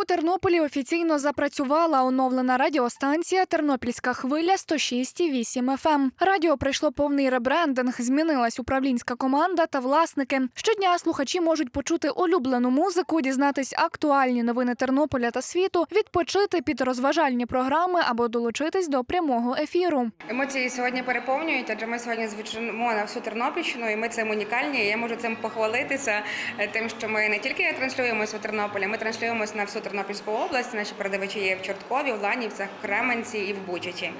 У Тернополі офіційно запрацювала оновлена радіостанція Тернопільська хвиля 106,8 FM. ем». Радіо пройшло повний ребрендинг, змінилась управлінська команда та власники. Щодня слухачі можуть почути улюблену музику, дізнатись актуальні новини Тернополя та світу, відпочити під розважальні програми або долучитись до прямого ефіру. Емоції сьогодні переповнюють, адже ми сьогодні звучимо на всю Тернопільщину, і ми цим унікальні. Я можу цим похвалитися, е, тим, що ми не тільки транслюємося у Тернополі, ми транслюємося на всю Тернопільську область. Наші передавачі є в Чорткові, в Ланівцях, в Кременці і в Бучачі.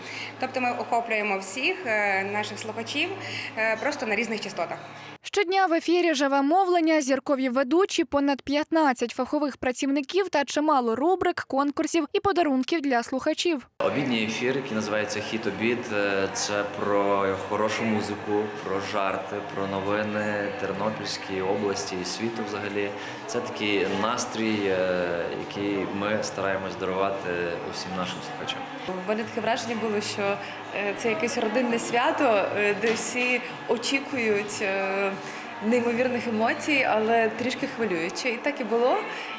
Тобто ми охоплюємо всіх е, наших слухачів е, просто на різних частотах. Щодня в ефірі живе мовлення, зіркові ведучі, понад 15 фахових працівників та чимало рубрик, конкурсів і подарунків для слухачів. Обідній ефір, який називається Хіт обід, е, це про хорошу музику, про жарти, про новини Тернопільської області і світу. Взагалі, це такий настрій, е, який ми стараємось дарувати усім нашим слухачам. У мене таке враження було, що е, це якесь родинне свято, де всі очікують неймовірних емоцій, але трішки хвилююче. І так і було.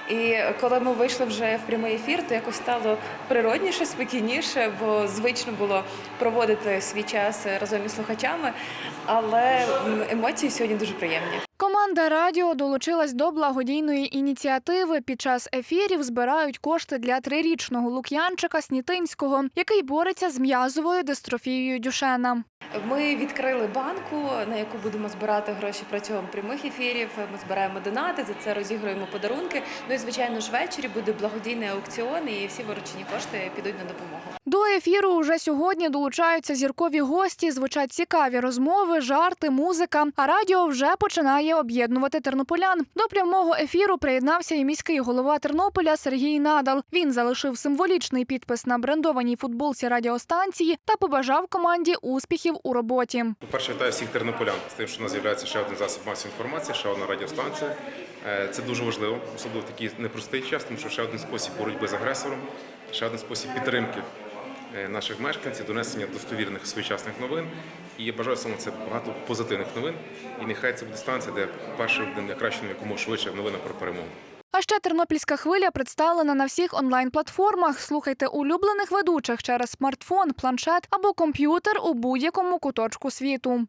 І коли ми вийшли вже в прямий ефір, то якось стало природніше, спокійніше, бо звично було проводити свій час разом із слухачами. Але емоції сьогодні дуже приємні. Команда радіо долучилась до благодійної ініціативи. Під час ефірів збирають кошти для трирічного лук'янчика Снітинського, який бореться з м'язовою дистрофією Дюшена. Ми відкрили банку, на яку будемо збирати гроші протягом прямих ефірів. Ми збираємо донати, за це розігруємо подарунки. Ну і звичайно ж ввечері буде благодійний аукціон, і всі виручені кошти підуть на допомогу. До ефіру уже сьогодні долучаються зіркові гості, звучать цікаві розмови, жарти, музика. А радіо вже починає об'єднувати тернополян. До прямого ефіру приєднався і міський голова Тернополя Сергій Надал. Він залишив символічний підпис на брендованій футболці радіостанції та побажав команді успіхів у роботі. По-перше, вітаю всіх тернополян з тим, що у нас з'являється ще один засіб масової інформації, ще одна радіостанція. Е, Це дуже важливо, особливо в такий непростий час, тому що ще один спосіб боротьби з агресором, ще один спосіб підтримки наших мешканців, донесення достовірних своєчасних новин. І я бажаю саме це багато позитивних новин. І нехай це буде станція, де перше буде найкраще якомога швидше новина про перемогу. А ще тернопільська хвиля представлена на всіх онлайн-платформах. Слухайте улюблених ведучих через смартфон, планшет або комп'ютер у будь-якому куточку світу.